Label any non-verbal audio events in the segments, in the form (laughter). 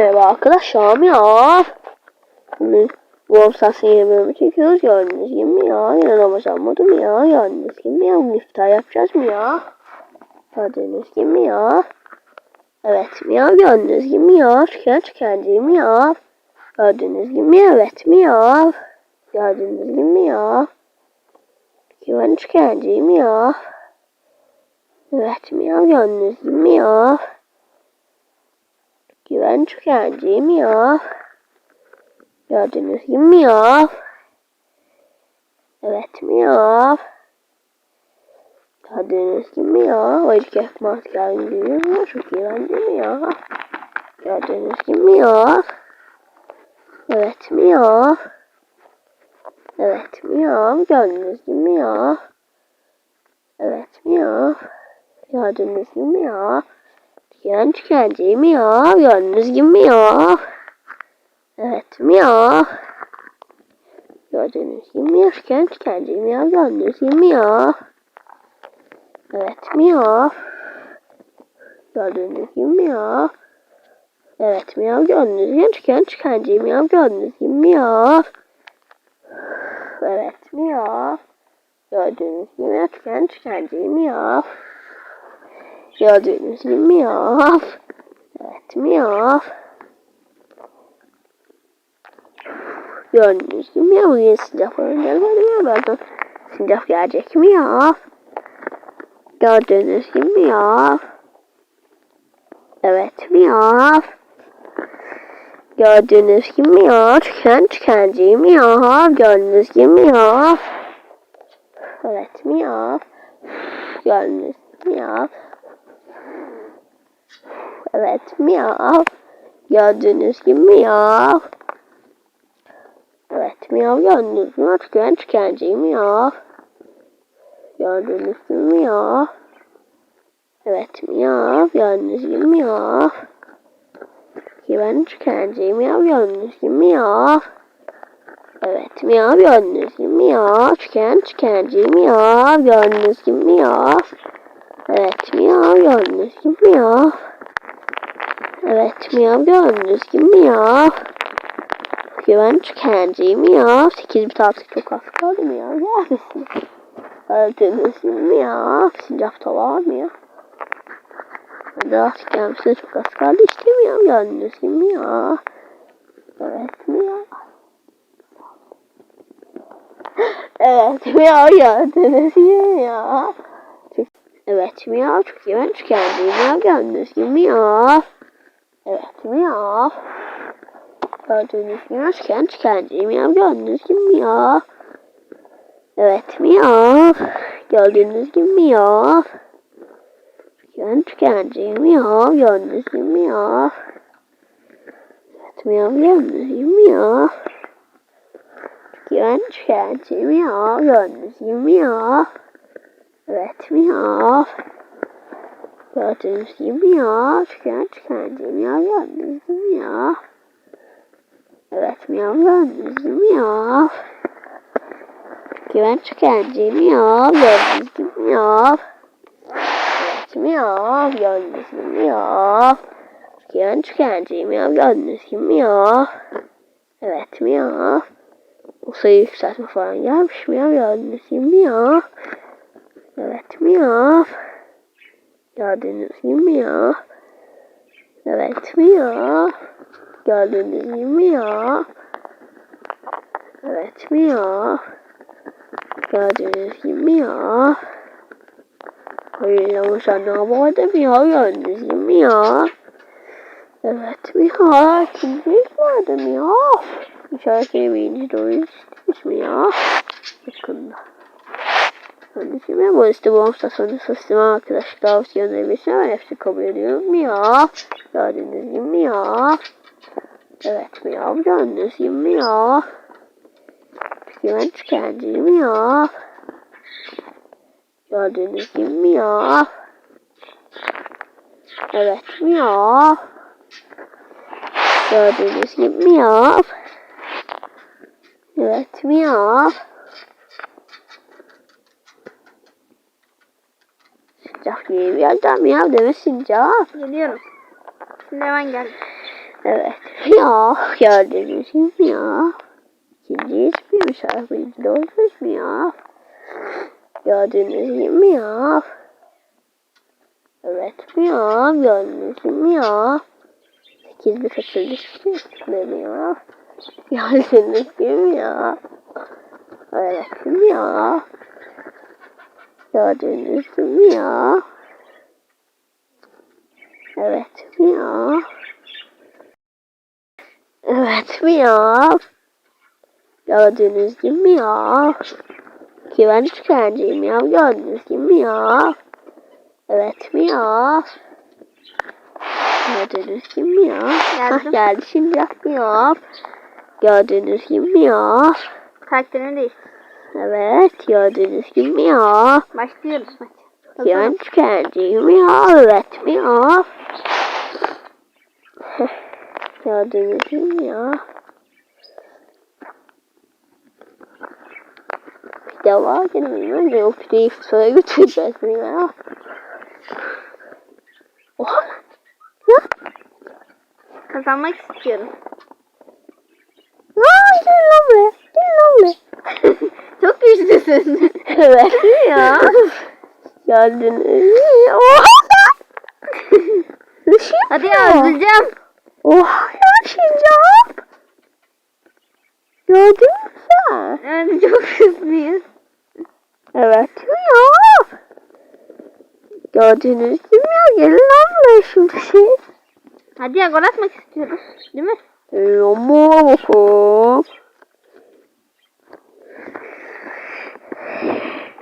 Merhaba arkadaşlar ya. Şimdi Wolf Sas'ın yeni bölümü çekiyoruz. Gördüğünüz gibi ya? Mu ya? Gördüğünüz gibi ya? İftar yapacağız mı ya? Gördüğünüz gibi ya? Evet mi ya? Gördüğünüz gibi ya? Değil mi ya? Gördüğünüz gibi? Evet mi ya? Gördüğünüz gibi ya? Güven mi ya? Evet mi ya? Gördüğünüz gibi ya? Güven tükenci mi ya? Gördüğünüz gibi mi ya? Evet mi ya? Gördüğünüz gibi mi ya? O ilk ekmek mu? Çok eğlenceli mi ya? Gördüğünüz gibi mi ya? Evet mi ya? Evet mi ya? Gördüğünüz gibi mi ya? Evet mi ya? Gördüğünüz gibi mi ya? Yan tükenci mi ya? Gördüğünüz gibi mi ya? Evet mi ya? Gördüğünüz gibi mi? Tüken tükenci mi ya? Gördüğünüz gibi mi ya? Evet mi ya? Gördüğünüz gibi mi ya? Evet mi ya? Gördüğünüz gibi tüken tükenci mi ya? Gördüğünüz gibi mi ya? Evet mi ya? Gördüğünüz gibi tükenci mi ya? Gördüğünüz gibi miyav. Evet miyav. Gördüğünüz gibi miyav. Yine oyuncağı var ya bakın. Sincap gelecek miyav. Gördüğünüz gibi miyav. Evet miyav. Gördüğünüz gibi miyav. Tüken tükenci miyav. Gördüğünüz gibi miyav. Evet miyav. Gördüğünüz gibi miyav. Evet miyav. Gördüğünüz gibi miyav. Evet miyav gördüğünüz gibi tüken tükenci miyav. Gördüğünüz gibi miyav. Evet miyav gördüğünüz gibi miyav. Güven tükenci miyav gördüğünüz gibi miyav. Evet miyav gördüğünüz gibi miyav. Tüken tükenci miyav gördüğünüz gibi miyav. Evet miyav gördüğünüz gibi miyav. Evet miyav gördüğünüz gibi miyav. Güven tükenci miyav. 8 bit artık çok az kaldı miyav. Neredesin? Gördüğünüz gibi miyav. Sincapta var mı ya? Hadi artık gelmesine çok az kaldı işte miyav gördüğünüz gibi miyav. Evet miyav. Evet miyav gördüğünüz gibi miyav. Evet miyav çok iyi ben tükendim miyav gördüğünüz gibi miyav. Evet miyav. Gördüğünüz gibi tüken tükendim miyav gördüğünüz gibi miyav. Evet miyav. Gördüğünüz gibi miyav. Tüken tükendim miyav gördüğünüz gibi miyav. Evet miyav gördüğünüz gibi miyav. Tüken tükendim miyav gördüğünüz gibi miyav. Evet miyav. Gördüğünüz gibi miyav. Tüken tükenci miyav gördüğünüz gibi miyav. Evet miyav gördüğünüz gibi miyav. Güven tükenci miyav gördüğünüz gibi miyav. Evet miyav gördüğünüz gibi miyav. Güven tükenci miyav gördüğünüz gibi miyav. Evet miyav. O sayı yükseltme falan gelmiş miyav gördüğünüz gibi miyav. Evet miyav. Gördüğünüz gibi miyav. Evet miyav. Gördüğünüz gibi miyav. Evet miyav. Gördüğünüz gibi miyav. Hayır ama sen ne bu arada miyav gördüğünüz gibi miyav. Evet miyav. Kimse vardı miyav. İnşallah birinci doğru istemiş miyav. Yakında. Kardeşim bu işte bu hafta sistemi arkadaşlar tavsiye bir var. Hepsi kabul ediyorum. Miyav. Gördüğünüz gibi miyav. Evet miyav. Gördüğünüz gibi miyav. Güven tükenci miyav. Gördüğünüz gibi miyav. Evet miyav. Gördüğünüz gibi miyav. Evet miyav. Bir yerden miyav demesin cevap. Geliyorum. Şimdi hemen gel. Evet. Ya gördünüz mü ya? İkinci ismi şarkıyı doğrusu mu ya? Gördünüz mü ya? Evet mi ya? Gördünüz mü ya? Sekiz bir kaçırdık mi ya? Gördünüz mü ya? Evet mi ya? Ya? Evet mi ya? Evet mi ya? Gördünüz gibi mi ya? Ki ben tükenciyim ya. Gördünüz gibi mi ya? Evet mi ya? Gördünüz gibi mi ya? Hah, geldi şimdi yapmıyor. Gördünüz gibi mi ya? Karakterini değiştir. Evet gördünüz gibi mi ya? Başlıyoruz maç. Ki ben tükenciyim ya. Evet mi ya? Gördünüz gibi mi ya? Pide var gene önce o pideyi fıtığa götüreceğiz mi ya? Oha! Ya! Kazanmak istiyorum. Aa, gel lan buraya. Gel lan buraya. (laughs) Çok güçlüsün. evet ya. Gördünüz mü? Oha! (laughs) Nasıl Hadi yapıyor? Oha ya sincap. Gördün mü sen? Evet çok hızlıyız. Evet ya. Gördünüz değil mi ya? Gelin buraya şimdi siz. Hadi ya gol atmak istiyoruz. Değil mi? Ama bakalım.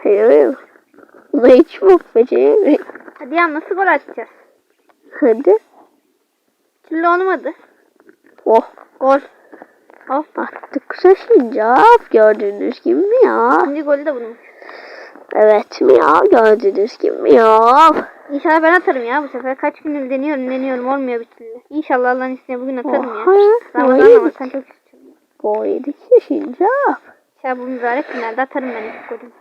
Hayır. Buna hiç bok beceremiyorum. Hadi ya nasıl gol atacağız? Hadi. Türlü olmadı. Oh. Gol. Of. Attık sincap. Gördüğünüz gibi mi ya? İkinci golü de bulmuş. Evet mi ya? Gördüğünüz gibi mi ya? İnşallah ben atarım ya bu sefer. Kaç gündür deniyorum deniyorum olmuyor bir türlü. İnşallah Allah'ın izniyle bugün atarım Oha ya. Ramazan ama sen çok istiyorsun. Gol yedik ya sincap. İnşallah bu mübarek günlerde atarım ben ilk golümü.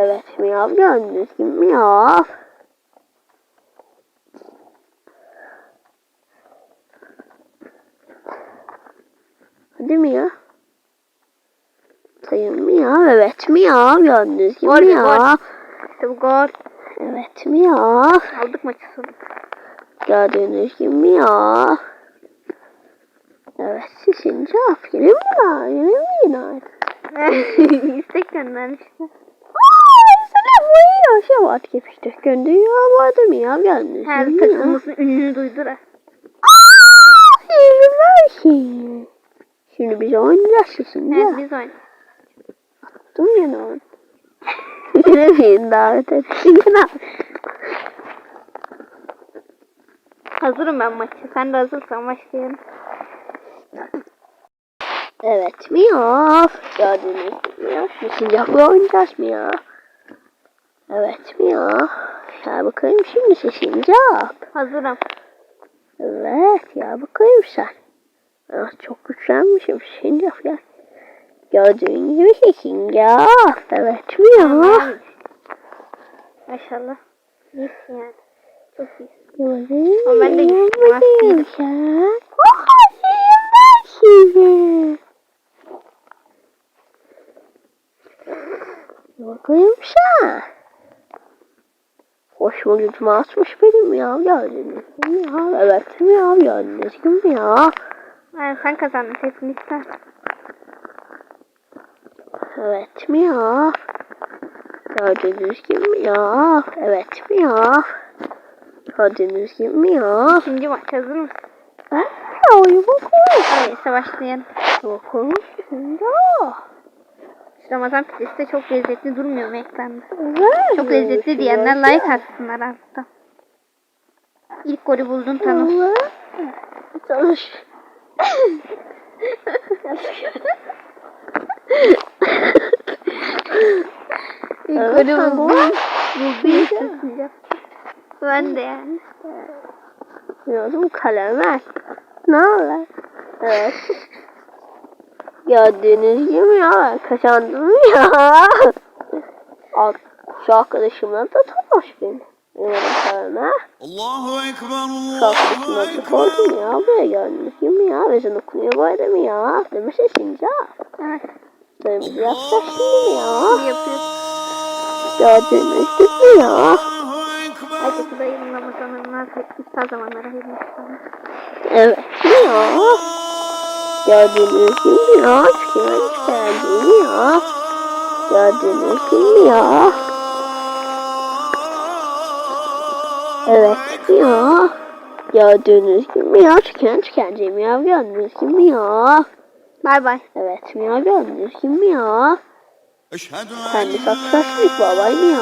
Evet mi ya? Gördüğünüz gibi mi ya? Hadi mi ya? Sayın mı ya? Evet mi ya? Gördüğünüz gibi Gol, mi gol. ya? İşte bu gol. Evet mi ya? Aldık maçı. Gördüğünüz gibi mi ya? Evet sizin cevap yine mi ya? Yine mi yine? (laughs) İstek göndermişler. Bu ya şey var işte gönderiyor vardı mı ya? Gördüğünüz Her ya? takımımızın ününü ha. Hayır belki. Şimdi biz oynayacağız şimdi. Evet ya. biz oynadık. Dur yine oyun. Yine beni davet ettin. Yine. Hazırım ben maçı. Sen de hazırsan başlayalım. Evet mi ya? Gördüğünüz gibi ya. Şimdi sincapla oynayacağız mı ya? Evet mi ya? Ya bakayım şimdi sen sincap. Hazırım. Evet ya bakayım sen. Ah, çok güçlenmişim sincap ya. Gördüğün gibi şey sincap. Evet mi ya? Maşallah. İyisin yani. Çok iyisin. Ama ben de bakayım sen. Senin ben şimdi. Bakayım sen. Hoşuma gücüme atmış benim ya mü ya? Evet mi ya gördünüz mü ya? Yani sen kazandın kesinlikle. Evet mi ya? Gördüğünüz gibi mi ya? Evet mi ya? Gördüğünüz gibi mi ya? İkinci maç hazır mısın? Ben ya oyun bakalım. Öyleyse başlayalım. Bakalım şimdi Ramazan pidesi de çok lezzetli durmuyor mu ekranda? Çok lezzetli diyenler like atsınlar altta. İlk golü buldun Thanos. Çalış. İlk golü. Buldun işte Ben de yani. Yazım kaleme. Ne haber? Evet. Gördüğünüz gibi ya ben kazandım ya. (laughs) Al Şu arkadaşımla da tanış beni. Karma. Allahu Ekber, Allahu Ekber. sordum ya. Buraya gördünüz gibi ya. Sen okunuyor bu arada mı ya? Demiş sesince. Evet. Dönümüzü yapacağız şimdi mi ya? Gördüğünüz gibi ya. Allahu Ekber. Herkese dayımın Ramazan'ın iftar zamanları hayırlı. Evet ya. Gördüğünüz gibi ya. Çıkıyoruz geldiğini ya. Gördüğünüz gibi ya. Evet ya. Gördüğünüz gibi ya. Çıkan çıkancayım ya. Gördüğünüz gibi ya. Bay bay. Evet ya. Gördüğünüz gibi ya. Kendi la saksaklık babayım ya.